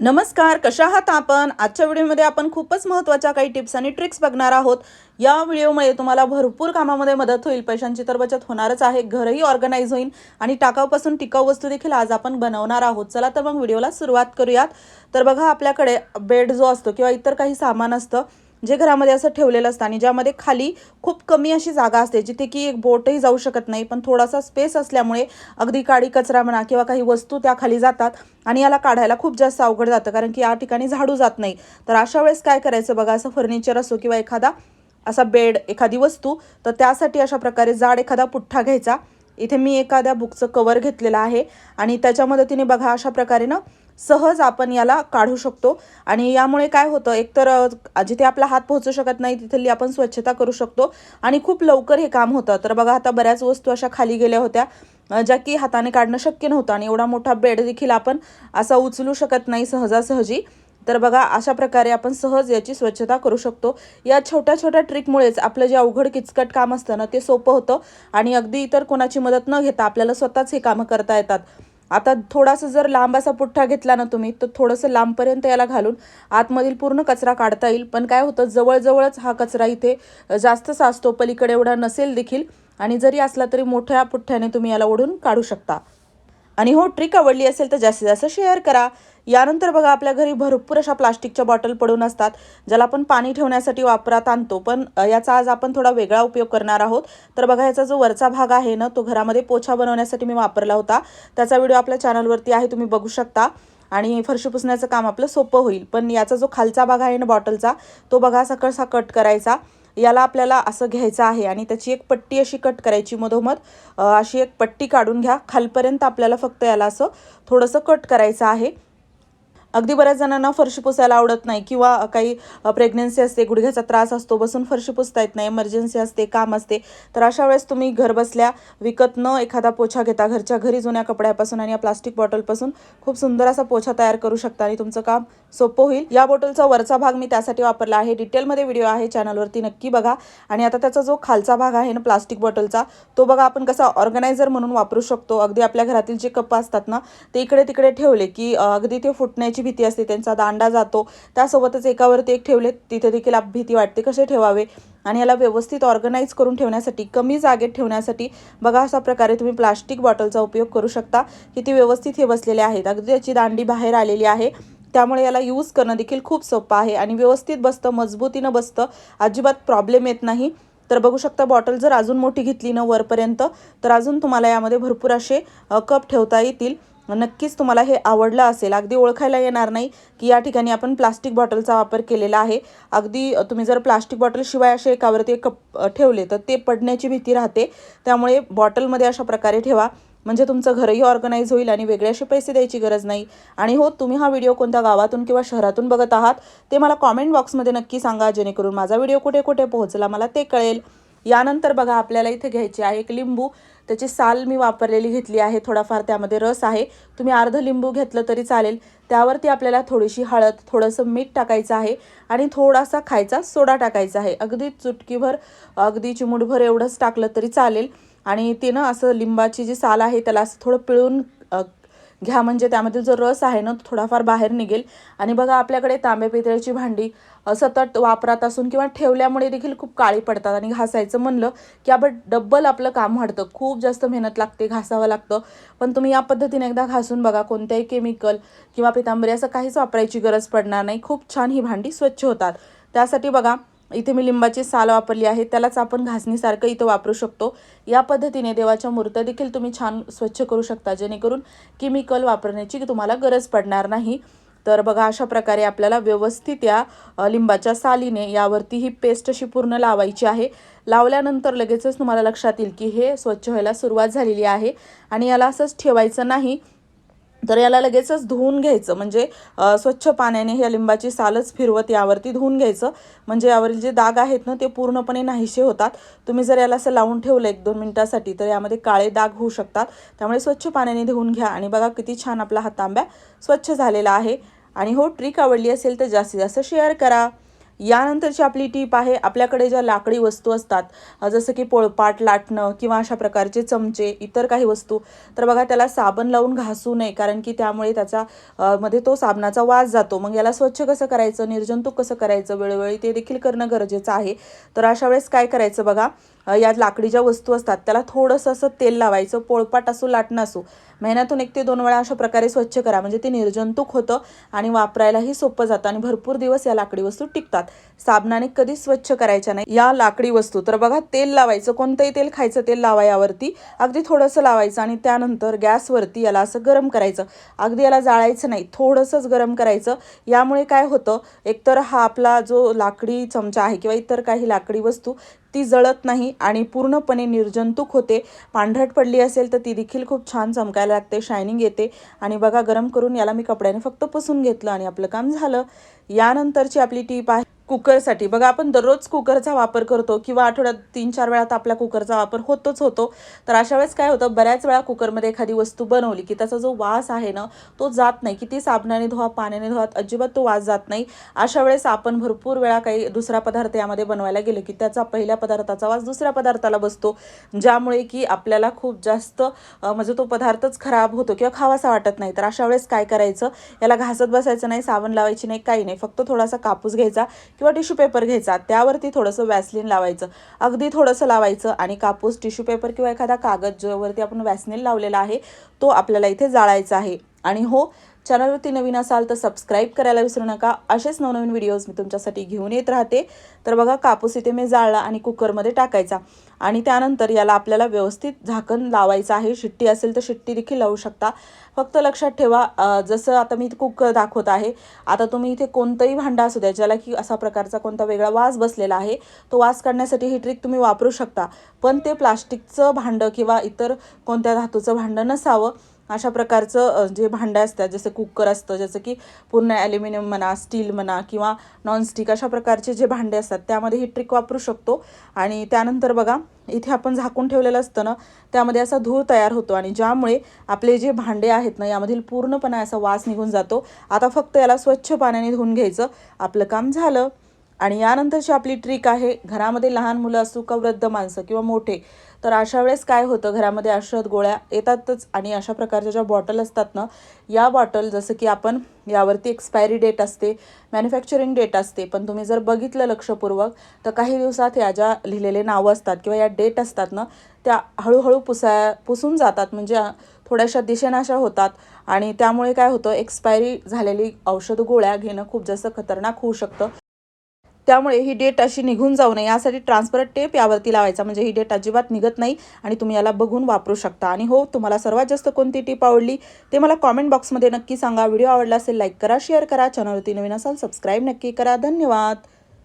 नमस्कार कशा आहात आपण? आजच्या व्हिडिओमध्ये आपण खूपच महत्त्वाच्या काही टिप्स आणि ट्रिक्स बघणार आहोत. या व्हिडिओमुळे तुम्हाला भरपूर कामामध्ये मदत होईल. पैशांची तर बचत होणारच आहे. घरही ऑर्गनाईज होईल आणि टाकाऊपासून टिकाऊ वस्तू देखील आज आपण बनवणार आहोत. चला तर मग व्हिडिओला सुरुवात करूयात. तर बघा आपल्याकडे बेड जो असतो किंवा इतर काही सामान असतं जे घरामध्ये असं ठेवलेलं असतं आणि ज्यामध्ये खाली खूप कमी अशी जागा असते जिथे की एक बोटही जाऊ शकत नाही पण थोडासा स्पेस असल्यामुळे अगदी काळी कचरा म्हणा किंवा काही वस्तू त्या खाली जातात आणि याला काढायला खूप जास्त अवघड जातं कारण की या ठिकाणी झाडू जात नाही. तर अशा वेळेस काय करायचं बघा असं फर्निचर असो किंवा एखादा असा बेड एखादी वस्तू तर त्यासाठी अशा प्रकारे जाड एखादा पुठ्ठा घ्यायचा. इथे मी एखाद्या बुकचं कवर घेतलेलं आहे आणि त्याच्या मदतीने बघा अशा प्रकारे ना सहज आपण याला काढू शकतो. आणि यामुळे काय होतं एकतर जिथे आपला हात पोहोचू शकत नाही तिथली आपण स्वच्छता करू शकतो. आणि खूप लवकर हे काम होतं. तर बघा आता बऱ्याच वस्तू अशा खाली गेल्या होत्या ज्या की हाताने काढणं शक्य नव्हतं. आणि एवढा मोठा बेड देखील आपण असा उचलू शकत नाही सहजासहजी. तर बघा अशा प्रकारे आपण सहज याची स्वच्छता करू शकतो. या छोट्या छोट्या ट्रिकमुळेच आपलं जे अवघड किचकट काम असतं ना ते सोपं होतं. आणि अगदी इतर कोणाची मदत न घेता आपल्याला स्वतःच हे कामं करता येतात. आता थोडासा जर लांब असा पुठ्ठा घेतला ना तुम्ही तर थोडंसं लांबपर्यंत याला घालून आतमधील पूर्ण कचरा काढता येईल. पण काय होतं जवळजवळच हा कचरा इथे जास्त साचतो पलीकडे एवढा नसेल देखील. आणि जरी असला तरी मोठ्या पुठ्ठ्याने तुम्ही याला ओढून काढू शकता. आणि हो ट्रिक आवडली असेल तर जास्तीत जास्त शेअर करा. यानंतर बघा आपल्या घरी भरपूर अशा प्लास्टिकच्या बॉटल पडून असतात ज्याला आपण पाणी ठेवण्यासाठी वापरात आणतो. पण याचा आज आपण थोडा वेगळा उपयोग करणार आहोत. तर बघा याचा जो वरचा भाग आहे ना तो घरामध्ये पोछा बनवण्यासाठी मी वापरला होता. त्याचा व्हिडिओ आपल्या चॅनलवरती आहे तुम्ही बघू शकता. आणि फरशी पुसण्याचं काम आपलं सोपं होईल. पण याचा जो खालचा भाग आहे ना बॉटलचा तो बघा सकळसा कट करायचा. याला आपल्याला असं घ्यायचं आहे. आणि त्याची एक पट्टी अशी कट करायची मधोमध. अशी एक पट्टी काढून घ्या. खालपर्यंत आपल्याला फक्त याला असं थोडंसं कट करायचं आहे. अगदी बऱ्याच जणांना फरशी पुसायला आवडत नाही किंवा काही प्रेग्नन्सी असते गुडघ्याचा त्रास असतो बसून फरशी पुसता येत नाही एमर्जन्सी असते काम असते तर अशा वेळेस तुम्ही घर बसल्या विकत न एखादा पोछा घेता घरच्या घरी जुन्या कपड्यापासून आणि या प्लास्टिक बॉटलपासून खूप सुंदर असा पोछा तयार करू शकता आणि तुमचं काम सोपं होईल. या बॉटलचा वरचा भाग मी त्यासाठी वापरला आहे. डिटेलमध्ये व्हिडिओ आहे चॅनलवरती नक्की बघा. आणि आता त्याचा जो खालचा भाग आहे ना प्लास्टिक बॉटलचा तो बघा आपण कसा ऑर्गनायझर म्हणून वापरू शकतो. अगदी आपल्या घरातील जे कप असतात ना ते इकडे तिकडे ठेवले की अगदी ते फुटण्याची भीती असते त्यांचा दांडा जातो. त्यासोबतच एकावरती एक ठेवले तिथे देखील आप भीती वाटते कसे ठेवावे? आणि याला व्यवस्थित ऑर्गनाईज करून ठेवण्यासाठी कमी जागेत ठेवण्यासाठी बघा अशा प्रकारे तुम्ही प्लास्टिक बॉटलचा उपयोग करू शकता. की व्यवस्थित हे बसलेले आहेत. अगदी त्याची दांडी बाहेर आलेली आहे. त्यामुळे याला यूज करणं देखील खूप सोपं आहे. आणि व्यवस्थित बसतं मजबूतीनं बसतं. अजिबात प्रॉब्लेम येत नाही. तर बघू शकता बॉटल जर अजून मोठी घेतली ना वरपर्यंत तर अजून तुम्हाला यामध्ये भरपूर असे कप ठेवता येतील. नक्कीच तुम्हाला हे आवडलं असेल. अगदी ओळखायला येणार नाही की या ठिकाणी आपण प्लास्टिक बॉटलचा वापर केलेला आहे. अगदी तुम्ही जर प्लास्टिक बॉटल शिवाय असे एकावरती कप ठेवले तर ते पडण्याची भीती राहते. त्यामुळे बॉटलमध्ये अशा प्रकारे ठेवा. म्हणजे तुमचं घरही ऑर्गनाईज होईल आणि वेगळे असे पैसे द्यायची गरज नाही. आणि हो तुम्ही हा व्हिडिओ कोणत्या गावातून किंवा शहरातून बघत आहात ते मला कॉमेंट बॉक्समध्ये नक्की सांगा जेणेकरून माझा व्हिडिओ कुठे कुठे पोहोचला मला ते कळेल. यानंतर बघा आपल्याला इथे घ्यायची आहे एक लिंबू. त्याची साल मी वापरलेली घेतली आहे. थोडाफार त्यामध्ये रस आहे. तुम्ही अर्ध लिंबू घेतलं तरी चालेल. त्यावरती आपल्याला थोडीशी हळद थोडंसं मीठ टाकायचं आहे आणि थोडासा खायचा सोडा टाकायचा आहे. अगदी चुटकीभर अगदी चिमूटभर एवढंच टाकलं तरी चालेल. आणि तिनं असं लिंबाची जी साल आहे त्याला असं थोडं पिळून घ्या म्हणजे त्यामधील जो रस आहे ना तो थोडाफार बाहेर निघेल. आणि बघा आपल्याकडे तांबे पितळेची भांडी सतत वापरात असून किंवा ठेवल्यामुळे देखील खूप काळी पडतात. आणि घासायचं म्हणलं की आपण डब्बल आपलं काम वाढतं. खूप जास्त मेहनत लागते घासावं लागतं. पण तुम्ही या पद्धतीने एकदा घासून बघा कोणत्याही केमिकल किंवा पितांबरी असं काहीच वापरायची गरज पडणार नाही. खूप छान ही भांडी स्वच्छ होतात. त्यासाठी बघा इथे मी लिंबाची साल वापरली आहे त्यालाच आपण घासणीसारखं इथं वापरू शकतो. या पद्धतीने देवाच्या मूर्त्या देखील तुम्ही छान स्वच्छ करू शकता जेणेकरून केमिकल वापरण्याची तुम्हाला गरज पडणार नाही. तर बघा अशा प्रकारे आपल्याला व्यवस्थित या लिंबाच्या सालीने यावरती ही पेस्ट अशी पूर्ण लावायची आहे. लावल्यानंतर लगेचच तुम्हाला लक्षात येईल की हे स्वच्छ व्हायला सुरुवात झालेली आहे आणि याला असंच ठेवायचं नाही. तर याला लगेचच धुवून घ्यायचं. म्हणजे स्वच्छ पाण्याने ह्या लिंबाची सालच फिरवत यावरती धुवून घ्यायचं. म्हणजे यावरील जे दाग आहेत ना ते पूर्णपणे नाहीसे होतात. तुम्ही जर याला असं लावून ठेवलं एक दोन मिनटासाठी तर यामध्ये काळे दाग होऊ शकतात. त्यामुळे स्वच्छ पाण्याने धुवून घ्या. आणि बघा किती छान आपला हा तांब्या स्वच्छ झालेला आहे. आणि हो ट्रिक आवडली असेल तर जास्तीत जास्त शेअर करा. यानंतरची आपली टीप आहे आपल्याकडे ज्या लाकडी वस्तू असतात जसं की पोळपाट लाटणं किंवा अशा प्रकारचे चमचे इतर काही वस्तू तर बघा त्याला साबण लावून घासू नये कारण की त्यामुळे त्याचा मध्ये तो साबणाचा वास जातो. मग याला स्वच्छ कसं करायचं निर्जंतुक कसं करायचं वेळोवेळी ते देखील करणं गरजेचं आहे. तर अशा वेळेस काय करायचं बघा या लाकडी ज्या वस्तू असतात त्याला थोडंसं असं तेल लावायचं पोळपाट असो लाटणं असो महिन्यातून एक ते दोन वेळा अशा प्रकारे स्वच्छ करा. म्हणजे ते निर्जंतुक होतं आणि वापरायलाही सोपं जातं आणि भरपूर दिवस या लाकडी वस्तू टिकतात. साबणाने कधीच स्वच्छ करायच्या नाही. या लाकडी वस्तू. तर बघा तेल लावायचं. कोणतंही तेल खायचं तेल लावा यावरती अगदी थोडंसं लावायचं आणि त्यानंतर गॅसवरती याला असं गरम करायचं. अगदी याला जाळायचं नाही. थोडंसंच गरम करायचं. यामुळे काय होतं? एकतर हा आपला जो लाकडी चमचा आहे किंवा इतर काही लाकडी वस्तू ती जळत नाही आणि पूर्णपणे निर्जंतुक होते. पांढरट पडली असेल तर ती देखील खूप छान चमकायला लागते. शायनिंग येते. आणि बघा गरम करून याला मी कपड्याने फक्त पुसून घेतलं आणि आपलं काम झालं. यानंतरची आपली टीप आहे कुकरसाठी. बघा आपण दररोज कुकरचा वापर करतो किंवा आठवड्यात तीन चार वेळा तर आपल्या कुकरचा वापर होतोच होतो. तर अशा वेळेस काय होतं बऱ्याच वेळा कुकरमध्ये एखादी वस्तू बनवली की त्याचा जो वास आहे ना तो जात नाही. किती साबणाने धुवा पाण्याने धुवा अजिबात तो वास जात नाही. अशा वेळेस आपण भरपूर वेळा काही दुसरा पदार्थ यामध्ये बनवायला गेलो की त्याचा पहिल्या पदार्थाचा वास दुसऱ्या पदार्थाला बसतो. ज्यामुळे की आपल्याला खूप जास्त म्हणजे तो पदार्थच खराब होतो किंवा खावासा वाटत नाही. तर अशा वेळेस काय करायचं? याला घासत बसायचं नाही साबण लावायची नाही काही नाही. फक्त थोडासा कापूस घ्यायचा किंवा टिश्यू पेपर घ्यायचा त्यावरती थोडंसं वॅसलिन लावायचं. अगदी थोडंसं लावायचं आणि कापूस टिश्यू पेपर किंवा एखादा कागद ज्यावरती आपण वॅसलिन लावलेला आहे तो आपल्याला इथे जाळायचा आहे. आणि हो चॅनलवरती नवीन असाल तर सबस्क्राईब करायला विसरू नका. असेच नवनवीन व्हिडिओज मी तुमच्यासाठी घेऊन येत राहते. तर बघा कापूस इथे मी जाळला आणि कुकरमध्ये टाकायचा. आणि त्यानंतर याला आपल्याला व्यवस्थित झाकण लावायचं आहे. शिट्टी असेल तर शिट्टी देखील लावू शकता. फक्त लक्षात ठेवा जसं आता मी कुकर दाखवत आहे आता तुम्ही इथे कोणतंही भांडं असू द्या ज्याला की असा प्रकारचा कोणता वेगळा वास बसलेला आहे तो वास काढण्यासाठी ही ट्रिक तुम्ही वापरू शकता. पण ते प्लास्टिकचं भांडं किंवा इतर कोणत्या धातूचं भांडं नसावं. अशा प्रकारचं जे भांडं असतात जसं कुकर असतं जसं की पूर्ण ॲल्युमिनियम म्हणा स्टील म्हणा किंवा नॉनस्टिक अशा प्रकारचे जे भांडे असतात त्यामध्ये ही ट्रिक वापरू शकतो. आणि त्यानंतर बघा इथे आपण झाकून ठेवलेलं असतं ना त्यामध्ये असा धूळ तयार होतो आणि ज्यामुळे आपले जे भांडे आहेत ना यामधील पूर्णपणे असा वास निघून जातो. आता फक्त याला स्वच्छ पाण्याने धुवून घ्यायचं. आपलं काम झालं. आणि यानंतरची आपली ट्रिक आहे घरामध्ये लहान मुलं असू का वृद्ध माणसं किंवा मोठे तर अशा वेळेस काय होतं? घरामध्ये औषध गोळ्या येतातच आणि अशा प्रकारच्या ज्या बॉटल असतात ना या बॉटल जसं की आपण यावरती एक्सपायरी डेट असते मॅन्युफॅक्चरिंग डेट असते पण तुम्ही जर बघितलं लक्षपूर्वक तर काही दिवसात या ज्या लिहिलेले नावं असतात किंवा या डेट असतात ना त्या हळूहळू पुसा पुसून जातात म्हणजे थोड्याशा दिशेनाशा होतात आणि त्यामुळे काय होतं? एक्सपायरी झालेली औषध गोळ्या घेणं खूप जास्त खतरनाक होऊ शकतं. त्यामुळे ही डेट अशी निघून जाऊ नये. यासाठी ट्रान्सपरंट टेप यावरती लावायचा. म्हणजे ही डेट अजिबात निघत नाही आणि तुम्ही याला बघून वापरू शकता. आणि हो तुम्हाला सर्वात जास्त कोणती टीप आवडली ते मला कॉमेंट बॉक्समध्ये नक्की सांगा. व्हिडिओ आवडला असेल लाईक करा शेअर करा. चॅनलवरती नवीन असाल सबस्क्राईब नक्की करा. धन्यवाद.